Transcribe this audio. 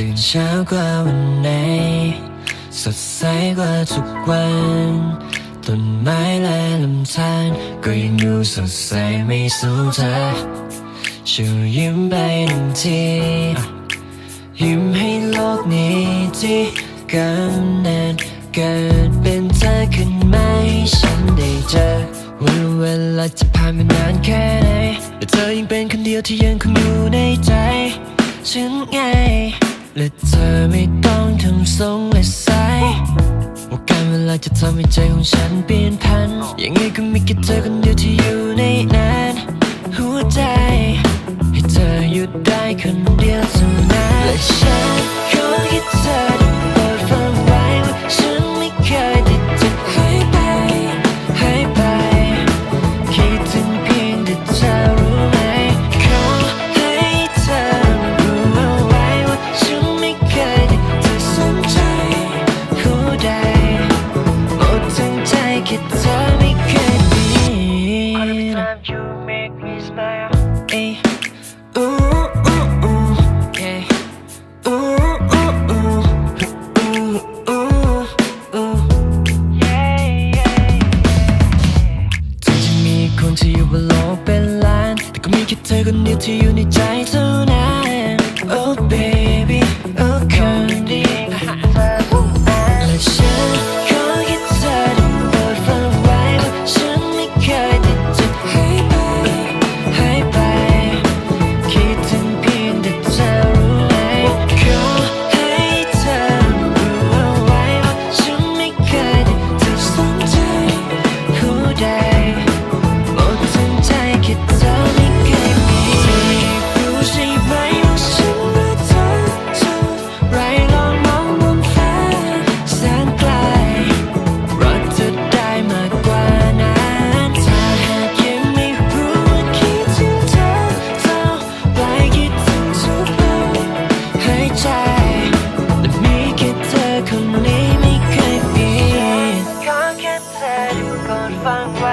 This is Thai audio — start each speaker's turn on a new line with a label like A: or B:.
A: ตื่นเช้ากว่าวันไหน สดใสกว่าทุกวันต้นไม้และลำธารก็ยังดูสดใสไม่สู้เธอช่วยยิ้มไปหนึ่งทียิ้มให้โลกนี้ที่กำเนันเกิดเป็นเธอขึ้นมาให้ฉันได้เจอวันเวลาจะผ่านมานานแค่ไหนแต่เธอยังเป็นคนเดียวที่ยังคงอยู่ในใจฉันไง และเธอไม่ต้องทำทรงและสายว่าการเวลาจะทำให้ใจของฉันเปลี่ยนพัน ยังไงก็มีแค่เธอคนเดียวที่อยู่ในนั้นหัวใจ ให้เธอหยุดได้คนเดียวเท่านั้นและฉันขอแค่เธอ เป็นล้านแต่ก็มีแค่เธอคนเดียวที่อยู่ในใจเท่านั้น Oh baby อ